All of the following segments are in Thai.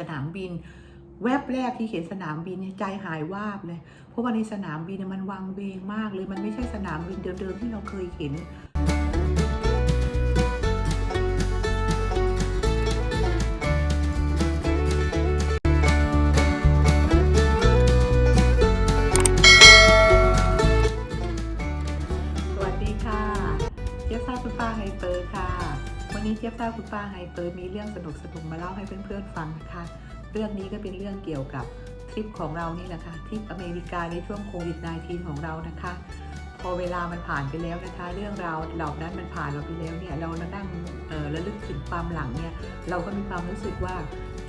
สนามบิน แวบแรกที่เห็นสนามบินเนี่ยใจหายวาบเลย เพราะว่าในสนามบินเนี่ยมันวังเวงมากเลย มันไม่ใช่สนามบินเดิมๆที่เราเคยเห็น้าคุณป้าไฮเปอร์มีเรื่องสนุกสนุกมาเล่าให้เพื่อนๆฟังนะคะ เรื่องนี้ก็เป็นเรื่องเกี่ยวกับทริปของเรานี่แหละค่ะทริปอเมริกาในช่วงโควิด -19 ของเรานะคะ พอเวลามันผ่านไปแล้วนะคะ เรื่องราวเหล่านั้นมันผ่านเราไปแล้วเนี่ย เรานั่งเออระลึกถึงความหลังเนี่ยเราก็มีความรู้สึกว่า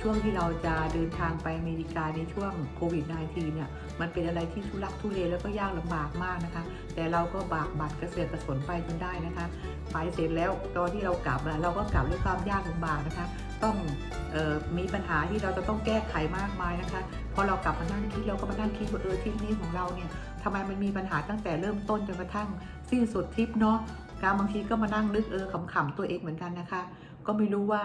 ช่วงที่เราจะเดินทางไปอเมริกาในช่วงโควิด -19 เนี่ย มันเป็นอะไรที่ทุลักทุเลแล้วก็ยากลำบากมากนะคะ แต่เราก็บากบั่นกระเสือกกระสนไปจนได้นะคะ ไปเสร็จแล้วตอนที่เรากลับเราก็กลับด้วยความยากลำบากนะคะ ต้องออมีปัญหาที่เราจะต้องแก้ไขมากมายนะคะ พอเรากลับมานั่งคิดเราก็มานั่งคิดว่าเออทริปนี้ของเราเนี่ยทำไมมันมีปัญหาตั้งแต่เริ่มต้นจนกระทั่งสิ้นสุดทริปเนาะการบางทีก็มานั่งนึกเออขำๆตัวเองเหมือนกันนะคะ ก็ไม่รู้ว่า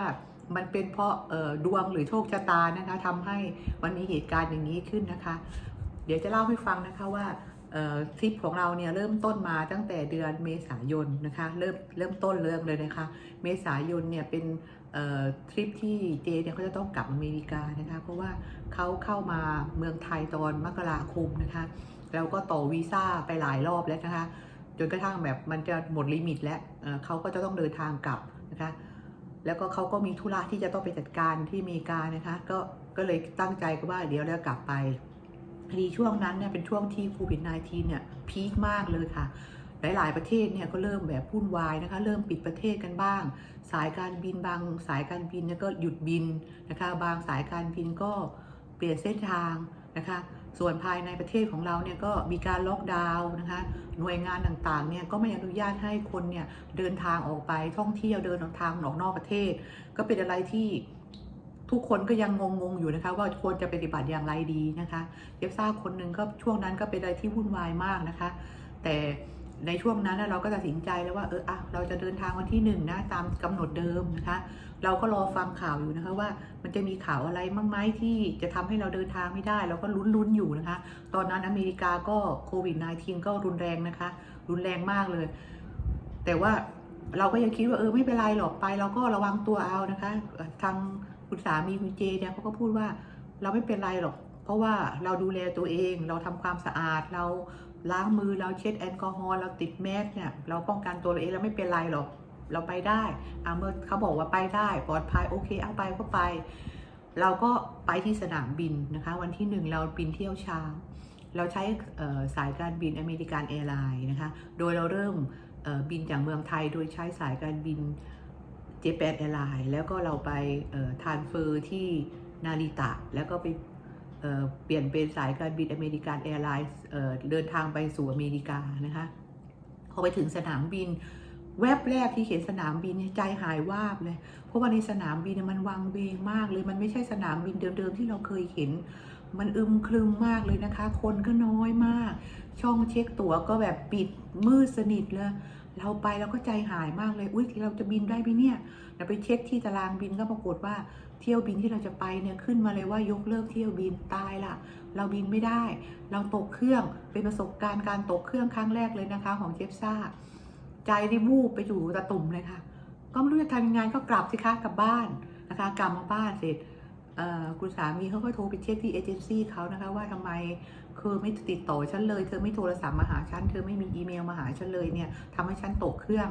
มันเป็นเพราะออดวงหรือโชคชะตานะคะทำให้มันมีเหตุการณ์อย่างนี้ขึ้นนะคะ เดี๋ยวจะเล่าให้ฟังนะคะว่า ทริปของเราเนี่ยเริ่มต้นมาตั้งแต่เดือนเมษายนนะคะเริ่มเริ่มต้นเรื่องเลยนะคะ เมษายนเนี่ยเป็นทริปที่เจเนี่ยเขาจะต้องกลับอเมริกานะคะเพราะว่าเขาเข้ามาเมืองไทยตอนมกราคมนะคะแล้วก็ต่อวีซ่าไปหลายรอบแล้วนะคะจนกระทั่งแบบมันจะหมดลิมิตแล้วเเขาก็จะต้องเดินทางกลับนะคะแล้วก็เขาก็มีธุระที่จะต้องไปจัดการที่อเมริกานะคะก็ก็เลยตั้งใจก็ว่าเดี๋ยวเรากลับไป พอดีช่วงนั้นเนี่ยเป็นช่วงที่โควิด -19 เนี่ยพีคมากเลยค่ะ หลาย ๆ ประเทศเนี่ยก็เริ่มแบบวุ่นวายนะคะ เริ่มปิดประเทศกันบ้าง สายการบินบางสายการบินเนี่ยก็หยุดบินนะคะ บางสายการบินก็เปลี่ยนเส้นทางนะคะ ส่วนภายในประเทศของเราเนี่ยก็มีการล็อกดาวน์นะคะ หน่วยงานต่าง ๆ เนี่ยก็ไม่อนุญาตให้คนเนี่ยเดินทางออกไปท่องเที่ยวเดินทางออกนอกประเทศ ก็เป็นอะไรที่ ทุกคนก็ยังงงๆอยู่นะคะ ว่าควรจะปฏิบัติอย่างไรดีนะคะเย็บซ่าคนหนึ่งก็ช่วงนั้นก็เป็นอะไรที่วุ่นวายมากนะคะ แต่ในช่วงนั้นเราก็ตัดสินใจแล้วว่าเอออะเราจะเดินทางวันที่หนึ่งนะตามกำหนดเดิมนะคะ เราก็รอฟังข่าวอยู่นะคะว่ามันจะมีข่าวอะไรบ้างไหมที่จะทำให้เราเดินทางไม่ได้ เราก็ลุ้นๆอยู่นะคะ ตอนนั้นอเมริกาก็โควิด -19 ก็รุนแรงนะคะ รุนแรงมากเลย แต่ว่าเราก็ยังคิดว่าเออไม่เป็นไรหรอกไป เราก็ระวังตัวเอานะคะทาง คุณสามีคุณเจเนี่ยเขาก็พูดว่าเราไม่เป็นไรหรอก เพราะว่าเราดูแลตัวเอง เราทำความสะอาดเราล้างมือเราเช็ดแอลกอฮอล์เราติดแมสเนี่ยเราป้องกันตัวเราเองเราไม่เป็นไรหรอกเราไปได้อ่าเมื่อเขาบอกว่าไปได้ปลอดภัยโอเคเอาไปก็ไป เราก็ไปที่สนามบินนะคะ วันที่หนึ่งเราบินเที่ยวเช้า เราใช้สายการบินอเมริกันแอร์ไลน์นะคะ โดยเราเริ่มบินจากเมืองไทยโดยใช้สายการบิน เจแปนแอร์ไลน์แล้วก็เราไปทานเฟอร์ที่นาริตะ แล้วก็ไปเเปลี่ยนเป็นสายการบินอเมริกันแอร์ไลน์เดินทางไปสู่อเมริกานะคะ พอไปถึงสนามบิน แวบแรกที่เห็นสนามบินใจหายวาบเลย เพราะว่าในสนามบินมันวังเวงมากเลย มันไม่ใช่สนามบินเดิมๆที่เราเคยเห็น มันอึมครึมมากเลยนะคะ คนก็น้อยมาก ช่องเช็คตั๋วก็แบบปิดมืดสนิทเลย เราไปเราก็ใจหายมากเลย อุ๊ย เราจะบินได้ไหมเนี่ย เราไปเช็คที่ตารางบินก็ปรากฏว่าเที่ยวบินที่เราจะไปเนี่ยขึ้นมาเลยว่ายกเลิกเที่ยวบินตายละเราบินไม่ได้ เราตกเครื่องเป็นประสบการณ์การตกเครื่องครั้งแรกเลยนะคะ ของเจฟซ่า ใจได้วูบไปอยู่ตะตุ่มเลยค่ะ ก็ไม่รู้จะทำยังไงก็กลับสิคะกลับบ้านนะคะ กลับมาบ้านเสร็จ คุณสามีเขาก็โทรไปเช็คที่เอเจนซี่เขานะคะว่าทำไมคือไม่ติดต่อฉันเลย เธอไม่โทรศัพท์มาหาฉัน เธอไม่มีอีเมลมาหาฉันเลยเนี่ยทำให้ฉันตกเครื่อง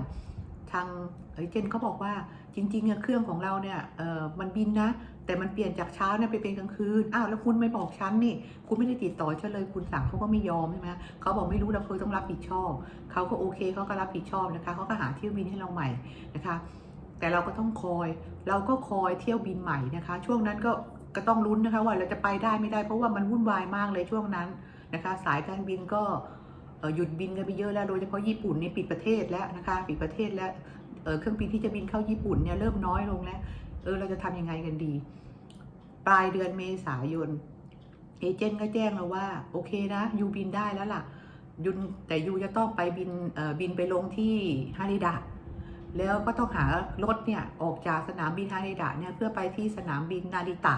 ทางเอเจนต์เขาบอกว่าจริงๆเนี่ยเครื่องของเราเนี่ยเออมันบินนะ แต่มันเปลี่ยนจากเช้าเนี่ยไปเป็นกลางคืนอ้าวแล้วคุณไม่บอกฉันนี่ คุณไม่ได้ติดต่อฉันเลย คุณสั่งเขาก็ไม่ยอมใช่ไหมเขาบอกไม่รู้เราเคยต้องรับผิดชอบเขาก็โอเคเขาก็รับผิดชอบนะคะเขาก็หาเที่ยวบินให้เราใหม่นะคะ แต่เราก็ต้องคอย เราก็คอยเที่ยวบินใหม่นะคะ ช่วงนั้นก็ก็ต้องลุ้นนะคะว่าเราจะไปได้ไม่ได้เพราะว่ามันวุ่นวายมากเลยช่วงนั้นนะคะ สายการบินก็หยุดบินกันไปเยอะแล้วโดยเฉพาะญี่ปุ่นนี่ปิดประเทศแล้วนะคะปิดประเทศแล้วเเครื่องบินที่จะบินเข้าญี่ปุ่นเนี่ยเริ่มน้อยลงแล้วเออเราจะทำยังไงกันดี ปลายเดือนเมษายนเอเจนต์ก็แจ้งเราว่าโอเคนะยูบินได้แล้วล่ะยุนแต่ยูจะต้องไปบินเอ่อบินไปลงที่ฮาริดะ แล้วก็ต้องหารถเนี่ยออกจากสนามบินฮาริดะเนี่ยเพื่อไปที่สนามบินนาริตะ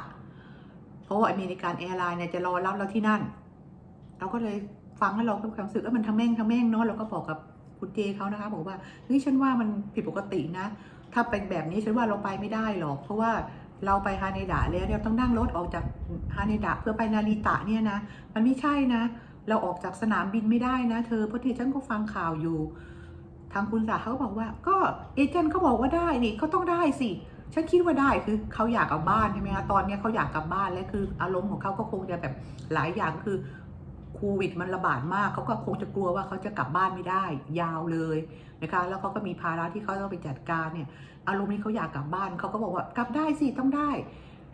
เพราะว่าอเมริกันแอร์ไลน์เนี่ยจะรอรับเราที่นั่น เราก็เลยฟังแล้วเราก็ความรู้สึกว่ามันทำแม่งทำแม่งเนาะเราก็บอกกับคุณเจเขานะคะบอกว่าเฮ้ยฉันว่ามันผิดปกตินะ ถ้าเป็นแบบนี้ฉันว่าเราไปไม่ได้หรอก เพราะว่าเราไปฮาเนดะแล้วเนี่ยต้องนั่งรถออกจากฮาเนดะเพื่อไปนาริตะเนี่ยนะ มันไม่ใช่นะ เราออกจากสนามบินไม่ได้นะ เธอเพราะที่ฉันก็ฟังข่าวอยู่ ทางคุณสาเขาบอกว่า ก็เอเจนต์เขาบอกว่าได้นี่เขาต้องได้สิฉันคิดว่าได้คือเขาอยากกลับบ้านใช่ไหมคะตอนนี้เขาอยากกลับบ้านและคืออารมณ์ของเขาก็คงจะแบบหลายอย่างคือโควิดมันระบาดมากเขาก็คงจะกลัวว่าเขาจะกลับบ้านไม่ได้ ยาวเลยนะคะแล้วเขาก็มีภาระที่เขาต้องไปจัดการเนี่ยอารมณ์นี้เขาอยากกลับบ้านเขาก็บอกว่ากลับได้สิต้องได้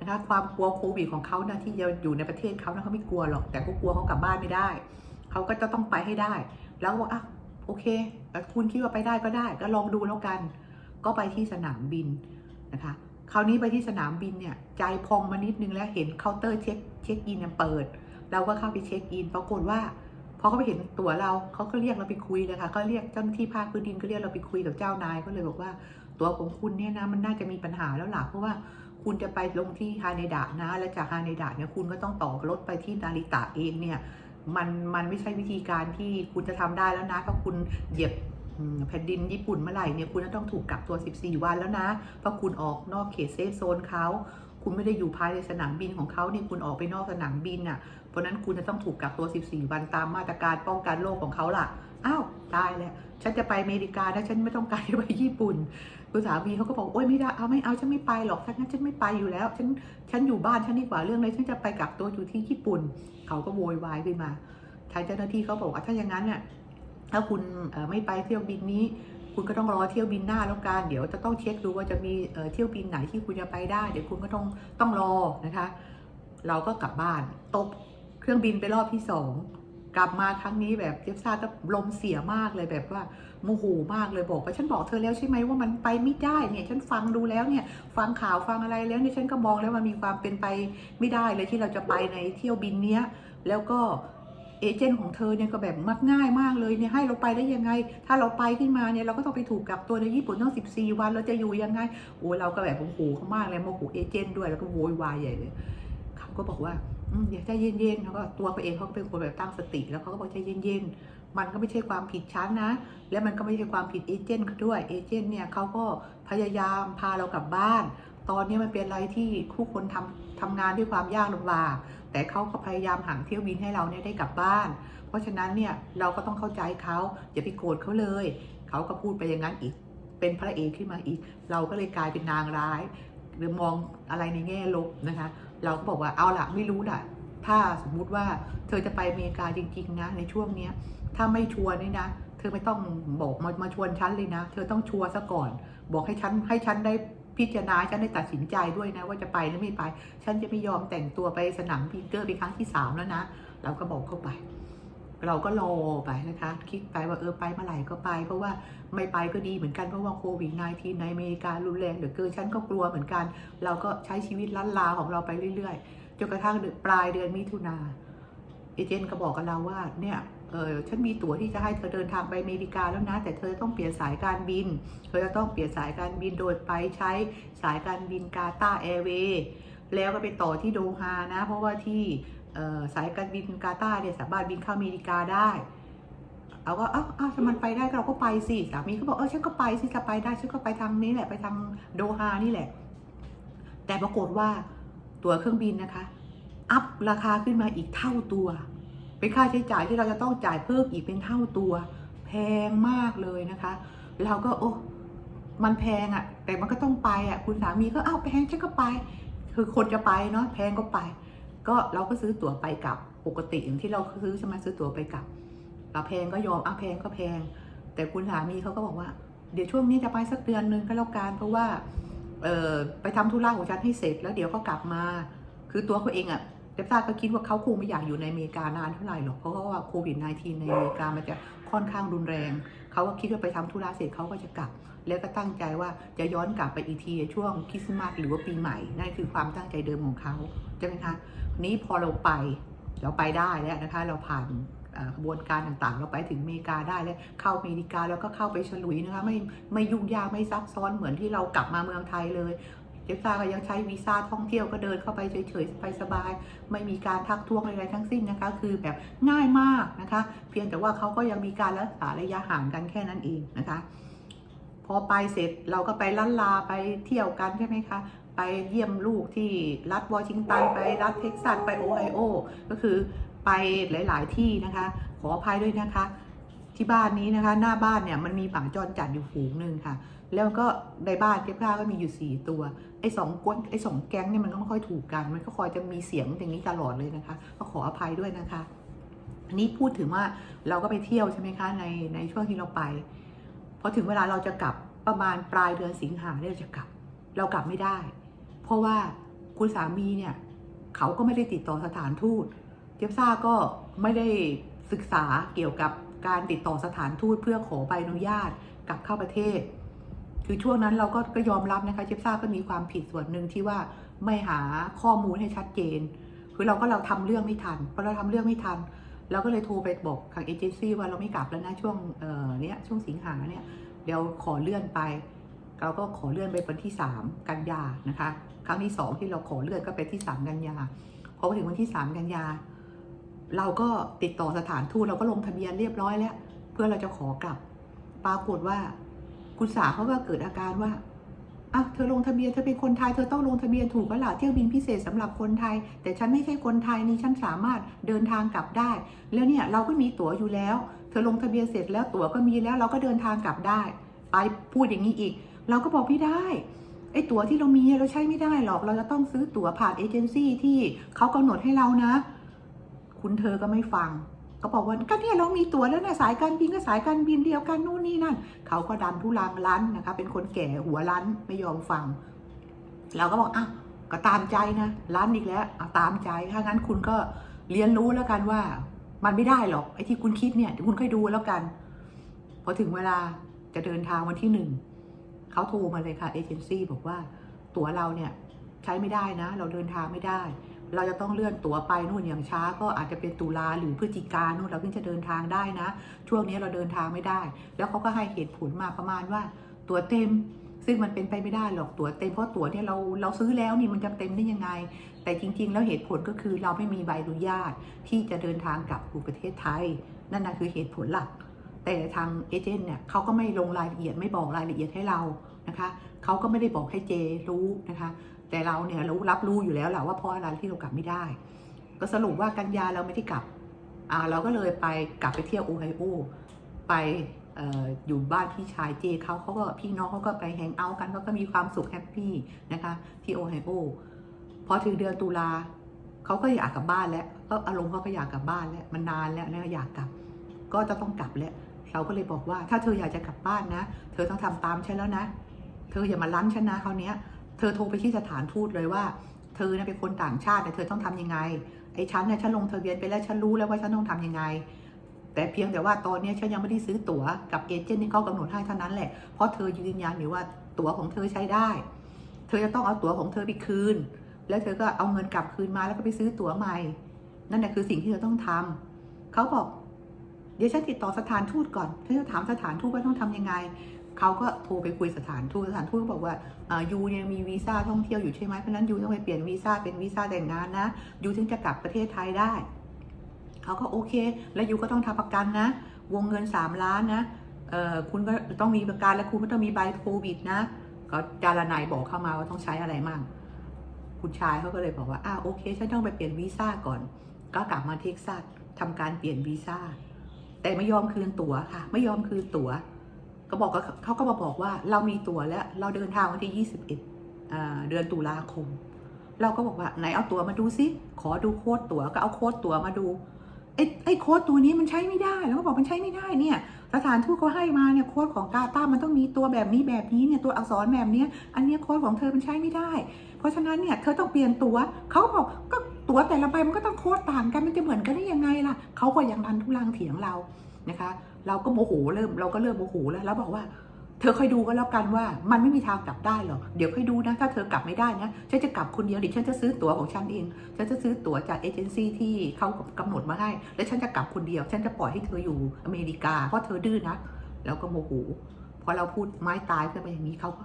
นะคะความกลัวโควิดของเขานะที่จะอยู่ในประเทศเขานะเขาไม่กลัวหรอกแต่เขากลัวเขากลับบ้านไม่ได้เขาก็จะต้องไปให้ได้ แล้วก็บอกอะ โอเคแต่คุณคิดว่าไปได้ก็ได้ ก็ลองดูแล้วกัน ก็ไปที่สนามบินนะคะ คราวนี้ไปที่สนามบินเนี่ย ใจพองมานิดนึงแล้วเห็นเคาน์เตอร์เช็คเช็คอินเนี่ยเปิด เราก็เข้าไปเช็คอิน ปรากฏว่าพอเขาไปเห็นตั๋วเราเขาก็เรียกเราไปคุยเลยค่ะก็เรียกเจ้าหน้าที่ภาคพื้นดินก็เรียกเราไปคุยกับเจ้านายก็เลยบอกว่าตั๋วของคุณเนี่ยนะมันน่าจะมีปัญหาแล้วล่ะเพราะว่าคุณจะไปลงที่ฮาเนดะนะ และจากฮาเนดะเนี่ยคุณก็ต้องต่อรถไปที่นาริตะเองเนี่ย มันมันไม่ใช่วิธีการที่คุณจะทำได้แล้วนะถ้าคุณเหยียบแผ่นดินญี่ปุ่นเมื่อไหร่เนี่ยคุณจะต้องถูกกักตัว 14 วันแล้วนะ เพราะคุณออกนอกเขตเซฟโซนเขา คุณไม่ได้อยู่ภายในสนามบินของเขาเนี่ยคุณออกไปนอกสนามบินน่ะ เพราะฉะนั้นคุณจะต้องถูกกักตัว 14 วันตามมาตรการป้องกันโรคของเขาล่ะ อ้าวตายแล้วฉันจะไปอเมริกานะฉันไม่ต้องการไปญี่ปุ่นคุณสามีเขาก็บอกโอ๊ยไม่ได้เอาไม่เอาฉันไม่ไปหรอกถ้างั้นฉันไม่ไปอยู่แล้ว ฉันฉันอยู่บ้านฉันดีกว่าเรื่องเลยฉันจะไปกักตัวอยู่ที่ญี่ปุ่น เขาก็โวยวายขึ้นมาทางเจ้าหน้าที่เขาบอกว่าถ้าอย่างนั้นเนี่ยถ้าคุณไม่ไปเที่ยวบินนี้ คุณก็ต้องรอเที่ยวบินหน้าแล้วกันเดี๋ยวจะต้องเช็คดูว่าจะมีเอ่อเที่ยวบินไหนที่คุณจะไปได้ เดี๋ยวคุณก็ต้องต้องรอนะคะ เราก็กลับบ้านตกเครื่องบินไปรอบที่สอง กลับมาครั้งนี้แบบเจฟซ่าก็ลมเสียมากเลยแบบว่าโมโหมากเลยบอกว่าฉันบอกเธอแล้วใช่ไหมว่ามันไปไม่ได้เนี่ยฉันฟังดูแล้วเนี่ยฟังข่าวฟังอะไรแล้วเนี่ยฉันก็มองแล้วมันมีความเป็นไปไม่ได้เลยที่เราจะไปในเที่ยวบินเนี้ยแล้วก็เอเจนต์ของเธอเนี่ยก็แบบมักง่ายมากเลยเนี่ยให้เราไปได้ยังไง ถ้าเราไปขึ้นมาเนี่ยเราก็ต้องไปถูกกักตัวในญี่ปุ่นตั้ง14 วันเราจะอยู่ยังไงโอ้เราก็แบบโมโหเขามากเลยโมโหเอเจนต์ด้วยแล้วก็โวยวายใหญ่เลย ก็บอกว่าอืมเดี๋ยวใจเย็นๆแล้วก็ตัวเขาเองเขาก็เป็นคนแบบตั้งสติ แล้วเขาก็บอกใจเย็นๆ มันก็ไม่ใช่ความผิดฉันนะ และมันก็ไม่ใช่ความผิดเอเจนต์เขาด้วย เอเจนต์เนี่ยเขาก็พยายามพาเรากลับบ้าน ตอนนี้มันเป็นอะไรที่คู่คนทำทำงานด้วยความยากลำบาก แต่เขาก็พยายามหางเที่ยวบินให้เราเนี่ยได้กลับบ้าน เพราะฉะนั้นเนี่ยเราก็ต้องเข้าใจเขาอย่าไปโกรธเขาเลย เขาก็พูดไปอย่างนั้นอีก เป็นพระเอกขึ้นมาอีก เราก็เลยกลายเป็นนางร้าย หรือมองอะไรในแง่ลบนะคะ เราก็บอกว่าเอาละไม่รู้ล่ะ ถ้าสมมุติว่าเธอจะไปอเมริกาจริง ๆ นะ ในช่วงเนี้ย ถ้าไม่ชัวร์นี่นะ เธอไม่ต้องบอกมามาชวนฉันเลยนะ เธอต้องชัวร์ซะก่อน บอกให้ฉันให้ฉันได้พิจารณาให้ฉันได้ตัดสินใจด้วยนะ ว่าจะไปหรือไม่ไป ฉันจะไม่ยอมแต่งตัวไปสนามบินเกอร์เป็นครั้งที่สามแล้วนะ เราก็บอกเข้าไป เราก็รอไปนะคะคิดไปว่าเออไปเมื่อไหร่ก็ไป เพราะว่าไม่ไปก็ดีเหมือนกันเพราะว่าโควิด -19 ในอเมริการุนแรงเหลือเกินฉันก็กลัวเหมือนกัน เราก็ใช้ชีวิตล้านลาของเราไปเรื่อยๆจนกระทั่งปลายเดือนมิถุนาเอเจนต์ก็บอกกับเราว่าเนี่ยเออฉันมีตั๋วที่จะให้เธอเดินทางไปอเมริกาแล้วนะ แต่เธอต้องเปลี่ยนสายการบิน เธอจะต้องเปลี่ยนสายการบินโดยไปใช้สายการบินกาตาแอร์เวย์แล้วก็ไปต่อที่โดฮานะ เพราะว่าที่ สายการบินกาตาร์เนี่ยสามารถบินเข้าอเมริกาได้เอาก็เอ้าเอ้าถ้ามันไปได้เราก็ไปสิสามีก็บอกเออฉันก็ไปสิจะไปได้ฉันก็ไปทางนี้แหละไปทางโดฮานี่แหละ แต่ปรากฏว่าตั๋วเครื่องบินนะคะ อัพราคาขึ้นมาอีกเท่าตัวเป็นค่าใช้จ่ายที่เราจะต้องจ่ายเพิ่มอีกเป็นเท่าตัว แพงมากเลยนะคะ เราก็โอ้มันแพงอะ่ะ แต่มันก็ต้องไปอะ่ะ คุณสามีก็เอ้าแพงฉันก็ไป คือคนจะไปเนาะแพงก็ไป ก็เราก็ซื้อตั๋วไปกลับปกติอย่างที่เราซื้อใช่ไหมซื้อตั๋วไปกลับเราแพงก็ยอมอะแพงก็แพง แต่คุณสามีเขาก็บอกว่า เดี๋ยวช่วงนี้จะไปสักเดือนนึงก็แล้วกันเพราะว่าเออไปทำธุระของฉันให้เสร็จแล้วเดี๋ยวก็กลับมา คือตัวเขาเองอะ่ะเดฟซ่าก็คิดว่าเขาคงไม่อยากอยู่ในอเมริกานานเท่าไหร่หรอกเพราะว่าโควิด -19 ในอเมริกามันจะค่อนข้างรุนแรง เขาก็คิดว่าไปทำธุระเสร็จเขาก็จะกลับ แล้วก็ตั้งใจว่าจะย้อนกลับไปอีกทีช่วงคริสต์มาสหรือว่าปีใหม่นั่นคือความตั้งใจเดิมของเขาใช่ไหมคะ นี้พอเราไปเราไปได้แล้วนะคะ เราผ่านกระบวนการต่างๆ เราไปถึงอเมริกาได้แล้วเข้าอเมริกาแล้วก็เข้าไปฉลุยนะคะไม่ไม่ยุ่งยากไม่ซับซ้อนเหมือนที่เรากลับมาเมืองไทยเลยเจฟซ่าก็ยังใช้วีซ่าท่องเที่ยวก็เดินเข้าไปเฉยๆสบายๆไม่มีการทักท้วงอะไรทั้งสิ้นนะคะ คือแบบง่ายมากนะคะ เพียงแต่ว่าเขาก็ยังมีการรักษาระยะห่างกันแค่นั้นเองนะคะ พอไปเสร็จเราก็ไปล้านลาไปเที่ยวกันใช่ไหมคะ ไปเยี่ยมลูกที่รัฐวอชิงตัน ไปรัฐเท็กซัส ไปโอไฮโอ ก็คือไปหลาย ๆ ที่นะคะ ขออภัยด้วยนะคะ ที่บ้านนี้นะคะ หน้าบ้านเนี่ยมันมีหมาจรจัดอยู่ฝูงหนึ่งค่ะ แล้วก็ในบ้านเก็บข้าวก็มีอยู่สี่ตัว ไอ้สองกวนไอ้สองแก๊งเนี่ยมันก็ไม่ค่อยถูกกัน มันก็คอยจะมีเสียงอย่างนี้ตลอดเลยนะคะ ก็ขออภัยด้วยนะคะ อันนี้พูดถึงว่าเราก็ไปเที่ยวใช่ไหมคะในในช่วงที่เราไป พอถึงเวลาเราจะกลับประมาณปลายเดือนสิงหาเนี่ยเราจะกลับ เรากลับไม่ได้ เพราะว่าคุณสามีเนี่ยเขาก็ไม่ได้ติดต่อสถานทูต เจฟซ่าก็ไม่ได้ศึกษาเกี่ยวกับการติดต่อสถานทูตเพื่อขอใบอนุญาตกลับเข้าประเทศ คือช่วงนั้นเราก็ก็ยอมรับนะคะเจฟซ่าก็มีความผิดส่วนหนึ่งที่ว่าไม่หาข้อมูลให้ชัดเจน คือเราก็เราทำเรื่องไม่ทันพอเราทำเรื่องไม่ทันเราก็เลยโทรไปบอกทางเอเจนซี่ว่าเราไม่กลับแล้วนะช่วงเออเนี้ยช่วงสิงหาเนี่ยเดี๋ยวขอเลื่อนไป เราก็ขอเลื่อนไปวันที่ 3 กันยานะคะ ครั้งที่ 2 ที่เราขอเลื่อนก็เป็นที่ 3 กันยาพอมาถึงวันที่ 3 กันยา เราก็ติดต่อสถานทูตเราก็ลงทะเบียนเรียบร้อยแล้ว เพื่อเราจะขอกลับ ปรากฏว่า คุณสาเขาก็เกิดอาการว่าอะเธอลงทะเบียนเธอเป็นคนไทยเธอต้องลงทะเบียนถูกแล้วล่ะเที่ยวบินพิเศษสำหรับคนไทย แต่ฉันไม่ใช่คนไทยนี่ฉันสามารถเดินทางกลับได้ แล้วเนี่ยเราก็มีตั๋วอยู่แล้ว เธอลงทะเบียนเสร็จแล้วตั๋วก็มีแล้วเราก็เดินทางกลับได้ ไปพูดอย่างนี้อีก เราก็บอกไม่ได้ไอ้ตั๋วที่เรามีเราใช้ไม่ได้หรอก เราจะต้องซื้อตั๋วผ่านเอเจนซี่ที่เขากำหนดให้เรานะ คุณเธอก็ไม่ฟังก็บอกว่าก็เนี่ยเรามีตั๋วแล้วนะสายการบินก็สายการบินเดียวกันนู่นนี่นั่นเขาก็ดันทุลังรั้นนะคะ เป็นคนแก่หัวรั้นไม่ยอมฟัง เราก็บอกอะก็ตามใจนะรั้นอีกแล้วเอาตามใจถ้างั้นคุณก็เรียนรู้แล้วกันว่า มันไม่ได้หรอกไอ้ที่คุณคิดเนี่ยเดี๋ยวคุณค่อยดูแล้วกัน พอถึงเวลาจะเดินทางวันที่หนึ่ง เขาโทรมาเลยค่ะเอเจนซี่บอกว่าตั๋วเราเนี่ยใช้ไม่ได้นะ เราเดินทางไม่ได้ เราจะต้องเลื่อนตั๋วไปนู่นอย่างช้า ก็อาจจะเป็นตุลาหรือพฤศจิกานู่นเราถึงจะเดินทางได้นะ ช่วงนี้เราเดินทางไม่ได้ แล้วเขาก็ให้เหตุผลมาประมาณว่าตั๋วเต็มซึ่งมันเป็นไปไม่ได้หรอกตั๋วเต็มเพราะตั๋วเนี่ยเราเราซื้อแล้วนี่มันจะเต็มได้ยังไง แต่จริง ๆ แล้วเหตุผลก็คือเราไม่มีใบอนุญาตที่จะเดินทางกลับสู่ประเทศไทย นั่นนะคือเหตุผลหลัก แต่ทางเอเจนต์เนี่ยเขาก็ไม่ลงรายละเอียดไม่บอกรายละเอียดให้เรานะคะเขาก็ไม่ได้บอกให้เจรู้นะคะ แต่เราเนี่ยรู้รับรู้อยู่แล้วแหละว่าเพราะอะไรที่เรากลับไม่ได้ ก็สรุปว่ากันยาเราไม่ได้กลับอ่าเราก็เลยไปกลับไปเที่ยวโอไฮโอไปเอ่ออยู่บ้านพี่ชายเจเขาเขาก็พี่น้องเขาก็ไปแฮงเอาท์กันเขาก็มีความสุขแฮปปี้นะคะที่โอไฮโอพอถึงเดือนตุลาเขาก็อยากกลับบ้านแล้วก็อารมณ์เขาก็อยากกลับบ้านแล้วมันนานแล้วนะอยากกลับ ก็จะต้องกลับแล้ว เราก็เลยบอกว่าถ้าเธออยากจะกลับบ้านนะ เธอต้องทำตามฉันแล้วนะ เธออย่ามาลั้นฉันนะคราวนี้ยเธอโทรไปที่สถานทูตเลยว่า เธอเนี่ยเป็นคนต่างชาติแต่เธอต้องทำยังไง ไอ้ฉันเนี่ยฉันลงทะเบียนไปแล้วฉันรู้แล้วว่าฉันต้องทำยังไง แต่เพียงแต่ว่าตอนนี้ฉันยังไม่ได้ซื้อตั๋วกับเอเจนต์ที่เขากำหนดให้เท่านั้นแหละ เพราะเธอยืนยันอยู่ว่าตั๋วของเธอใช้ได้ เธอจะต้องเอาตั๋วของเธอไปคืน แล้วเธอก็เอาเงินกลับคืนมาแล้วก็ไปซื้อตั๋วใหม่ นั่นแหละคือสิ่งที่เธอต้องทำเขาบอก เดี๋ยวฉันติดต่อสถานทูตก่อนฉันจะถามสถานทูตว่าต้องทำยังไงเขาก็โทรไปคุยสถานทูตสถานทูตก็บอกว่ายูเนี่ยมีวีซ่าท่องเที่ยวอยู่ใช่ไหมเพราะนั้นยูต้องไปเปลี่ยนวีซ่าเป็นวีซ่าแต่งงานนะยูถึงจะกลับประเทศไทยได้เขาก็โอเค แล้วยูก็ต้องทำประกันนะ วงเงิน 3 ล้านนะคุณก็ต้องมีประกันและคุณก็ต้องมีใบโควิดนะ ก็จารนายบอกเข้ามาว่าต้องใช้อะไรมั่งคุณชายเขาก็เลยบอกว่าอ้าโอเคฉันต้องไปเปลี่ยนวีซ่าก่อน ก็กลับมาเท็กซัสทำการเปลี่ยนวีซ่า แต่ไม่ยอมคืนตั๋วค่ะ ไม่ยอมคืนตั๋ว ก็บอกเขาก็มาบอกว่าเรามีตั๋วแล้ว เราเดินทางวันที่ 21อ่าเดือนตุลาคม เราก็บอกว่าไหนเอาตั๋วมาดูซิ ขอดูโค้ดตั๋วก็เอาโค้ดตั๋วมาดูไอ้ไอ้โค้ดตัวนี้มันใช้ไม่ได้ แล้วก็บอกมันใช้ไม่ได้เนี่ย สถานทูตเขาให้มาเนี่ยโค้ดของกาตามันต้องมีตัวแบบนี้แบบนี้เนี่ยตัวอักษรแบบเนี้ย อันเนี้ยโค้ดของเธอมันใช้ไม่ได้ เพราะฉะนั้นเนี่ยเธอต้องเปลี่ยนตัว๋วเขาบอกก็ ตั๋วแต่ละใบมันก็ต้องโค้ดต่างกันมันจะเหมือนกันได้ยังไงล่ะเขาก็ยังดันทุลังเถียงเรานะคะ เราก็โมโหเริ่มเราก็เริ่มโมโหแล้วแล้วบอกว่า เธอค่อยดูก็แล้วกันว่ามันไม่มีทางกลับได้หรอกเดี๋ยวค่อยดูนะถ้าเธอกลับไม่ได้นะฉันจะกลับคนเดียวดิฉันจะซื้อตั๋วของฉันเองฉันจะซื้อตั๋วจากเอเจนซี่ที่เขากำหนดมาให้ แล้วฉันจะกลับคนเดียว ฉันจะปล่อยให้เธออยู่อเมริกาเพราะเธอดื้อนะแล้วก็โมโหพอเราพูดไม้ตายขึ้นไปอย่างนี้เขาก็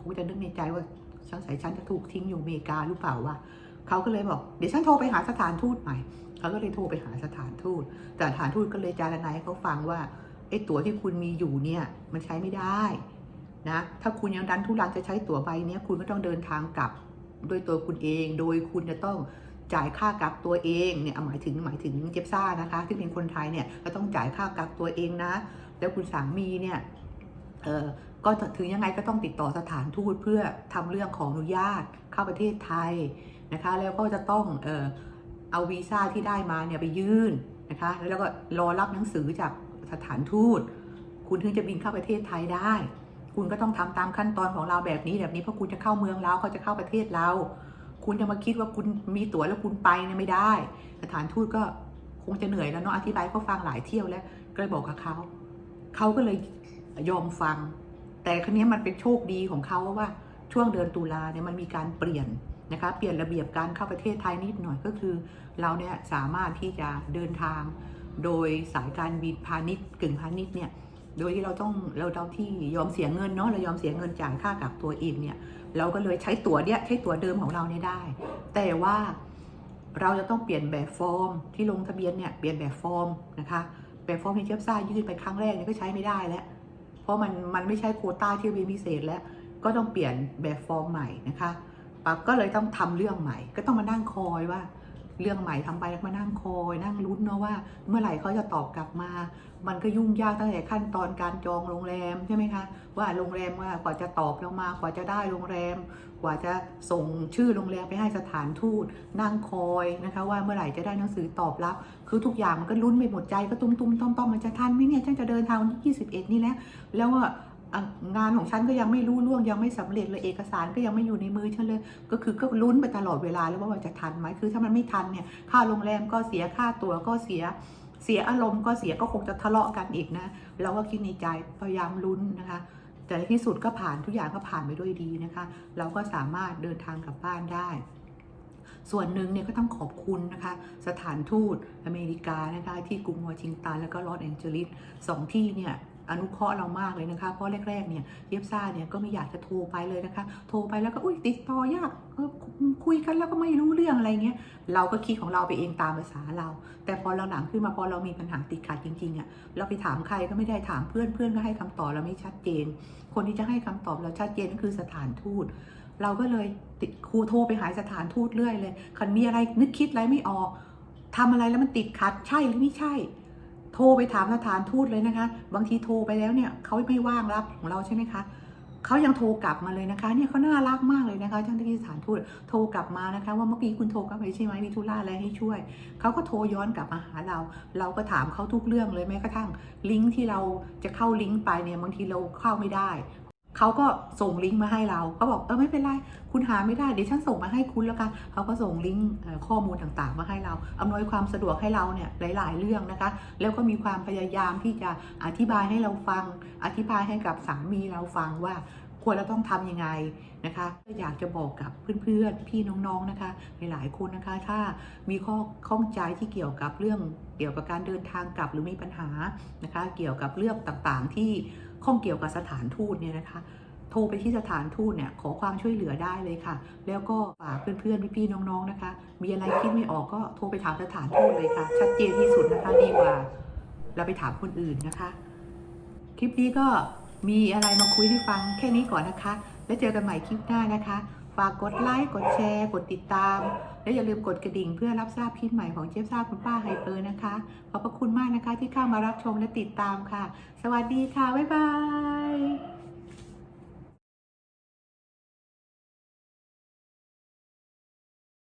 คงจะนึกในใจว่าสงสัยฉันจะถูกทิ้งอยู่อเมริกาหรือเปล่าวะ เขาก็เลยบอกเดี๋ยวฉันโทรไปหาสถานทูตใหม่เขาก็เลยโทรไปหาสถานทูตแต่สถานทูตก็เลยจารณาให้เขาฟังว่าไอ้ตั๋วที่คุณมีอยู่เนี่ยมันใช้ไม่ได้นะถ้าคุณยังดันทุรังจะใช้ตั๋วใบนี้คุณก็ต้องเดินทางกลับด้วยตัวคุณเอง โดยคุณจะต้องจ่ายค่ากับตัวเองเนี่ยหมายถึงหมายถึงเจฟซ่านะคะ ที่เป็นคนไทยเนี่ยก็ต้องจ่ายค่ากับตัวเองนะ แล้วคุณสามีเนี่ยเออก็ถึงยังไงก็ต้องติดต่อสถานทูตเพื่อทำเรื่องของอนุญาตเข้าประเทศไทย นะคะ แล้วก็จะต้องเออเอาวีซ่าที่ได้มาเนี่ยไปยื่นนะคะ แล้วก็รอรับหนังสือจากสถานทูต คุณถึงจะบินเข้าประเทศไทยได้ คุณก็ต้องทำตามขั้นตอนของเราแบบนี้แบบนี้เพราะคุณจะเข้าเมืองเราเขาจะเข้าประเทศเรา คุณจะมาคิดว่าคุณมีตั๋วแล้วคุณไปเนี่ยไม่ได้ สถานทูตก็คงจะเหนื่อยแล้วเนาะอธิบายเขาฟังหลายเที่ยวแล้วก็เลยบอกกับเขาเขาก็เลยยอมฟัง แต่ครั้นี้มันเป็นโชคดีของเขาว่าช่วงเดือนตุลาเนี่ยมันมีการเปลี่ยน นะคะเปลี่ยนระเบียบการเข้าประเทศไทยนิดหน่อยก็คือ เราเนี่ยสามารถที่จะเดินทาง โดยสายการบินพาณิชย์กึ่งพาณิชย์เนี่ยโดยที่เราต้องเราเราที่ยอมเสียเงินเนาะเรายอมเสียเงินจ่ายค่ากักตัวเองเนี่ยเราก็เลยใช้ตั๋วเนี่ยใช้ตั๋วเดิมของเราเนี่ยได้ แต่ว่าเราจะต้องเปลี่ยนแบบฟอร์มที่ลงทะเบียนเนี่ยเปลี่ยนแบบฟอร์มนะคะแบบฟอร์มที่เจฟซ่ายื่นไปครั้งแรกเนี่ยก็ใช้ไม่ได้แล้ว เพราะมันมันไม่ใช่โคต้าที่บินพิเศษแล้ว ก็ต้องเปลี่ยนแบบฟอร์มใหม่นะคะ ปั๊บก็เลยต้องทำเรื่องใหม่ ก็ต้องมานั่งคอยว่า เรื่องใหม่ทำไปแล้วมานั่งคอย นั่งลุ้นเนาะว่า เมื่อไหร่เขาจะตอบกลับมา มันก็ยุ่งยากตั้งแต่ขั้นตอนการจองโรงแรมใช่ไหมคะว่าโรงแรมว่ากว่าจะตอบเรามากว่าจะได้โรงแรม กว่าจะส่งชื่อโรงแรมไปให้สถานทูตนั่งคอยนะคะว่าเมื่อไหร่จะได้หนังสือตอบรับ คือทุกอย่างมันก็ลุ้นไปหมดใจก็ตุ้มตุ้มต้อมต้อมมันจะทันไหมเนี่ยฉันจะเดินทางวันที่21 นี่แล้วแล้วว่า งานของฉันก็ยังไม่รู้ล่วงยังไม่สำเร็จเลยเอกสารก็ยังไม่อยู่ในมือฉันเลย ก็คือก็ลุ้นไปตลอดเวลาแล้วว่ามันจะทันไหมคือถ้ามันไม่ทันเนี่ยค่าโรงแรมก็เสียค่าตั๋วก็เสียเสียอารมณ์ก็เสียก็คงจะทะเลาะกันอีกนะเราก็คิดในใจพยายามลุ้นนะคะ แต่ในที่สุดก็ผ่านทุกอย่างก็ผ่านไปด้วยดีนะคะ เราก็สามารถเดินทางกลับบ้านได้ส่วนหนึ่งเนี่ยก็ต้องขอบคุณนะคะ สถานทูตอเมริกานะคะ ที่กรุงวอชิงตันแล้วก็ลอสแองเจลิสสองที่เนี่ย อนุเคราะห์เรามากเลยนะคะ เพราะแรกๆเนี่ยเยบซ่าเนี่ยก็ไม่อยากจะโทรไปเลยนะคะ โทรไปแล้วก็อุ้ยติดต่อยากคุยกันแล้วก็ไม่รู้เรื่องอะไรเงี้ยเราก็คิดของเราไปเองตามภาษาเรา แต่พอเราหลังขึ้นมาพอเรามีปัญหาติดขัดจริงๆอะ่ะเราไปถามใครก็ไม่ได้ถามเพื่อนเพื่อนก็ให้คำตอบเราไม่ชัดเจน คนที่จะให้คำตอบเราชัดเจนก็คือสถานทูตเราก็เลยติดครูโทรไปหาสถานทูตเรื่อยเลยคันมีอะไรนึกคิดอะไรไม่ออกทำอะไรแล้วมันติดขัดใช่หรือไม่ใช่ โทรไปถามสถานทูตเลยนะคะ บางทีโทรไปแล้วเนี่ยเขาไม่ว่างรับของเราใช่ไหมคะเขายังโทรกลับมาเลยนะคะ เนี่ยเขาน่ารักมากเลยนะคะเจ้าหน้าที่สถานทูตโทรกลับมานะคะ ว่าเมื่อกี้คุณโทรกลับไปใช่ไหมมีธุระอะไรให้ช่วยเขาก็โทรย้อนกลับมาหาเรา เราก็ถามเขาทุกเรื่องเลยแม้กระทั่งลิงก์ที่เราจะเข้าลิงก์ไปเนี่ยบางทีเราเข้าไม่ได้ เขาก็ส่งลิงก์มาให้เราเขาบอกเออไม่เป็นไร คุณหาไม่ได้เดี๋ยวฉันส่งมาให้คุณแล้วกันเขาก็ส่งลิงก์ข้อมูลต่างๆ มาให้เราอำนวยความสะดวกให้เราเนี่ยหลายๆเรื่องนะคะ แล้วก็มีความพยายามที่จะอธิบายให้เราฟัง อธิบายให้กับสามีเราฟังว่าควรเราต้องทำยังไงนะคะก็อยากจะบอกกับเพื่อนๆ พี่น้องๆนะคะหลายๆคนนะคะ ถ้ามีข้อข้องใจที่เกี่ยวกับเรื่องเกี่ยวกับการเดินทางกลับหรือมีปัญหานะคะ เกี่ยวกับเรื่องต่างๆที่ ข้องเกี่ยวกับสถานทูตเนี่ยนะคะโทรไปที่สถานทูตเนี่ยขอความช่วยเหลือได้เลยค่ะ แล้วก็ฝากเพื่อนๆพี่ๆน้องๆนะคะ มีอะไรคิดไม่ออกก็โทรไปถามสถานทูตเลยค่ะ ชัดเจนที่สุดนะคะดีกว่า เราไปถามคนอื่นนะคะ คลิปนี้ก็มีอะไรมาคุยให้ฟังแค่นี้ก่อนนะคะ แล้วเจอกันใหม่คลิปหน้านะคะ ฝากกดไลค์กดแชร์ กดติดตาม และอย่าลืมกดกระดิ่งเพื่อรับทราบคลิปใหม่ของเจฟซ่าคุณป้าไฮเปอร์นะคะ ขอบพระคุณมากนะคะที่เข้ามารับชมและติดตามค่ะ สวัสดีค่ะ บ๊ายบาย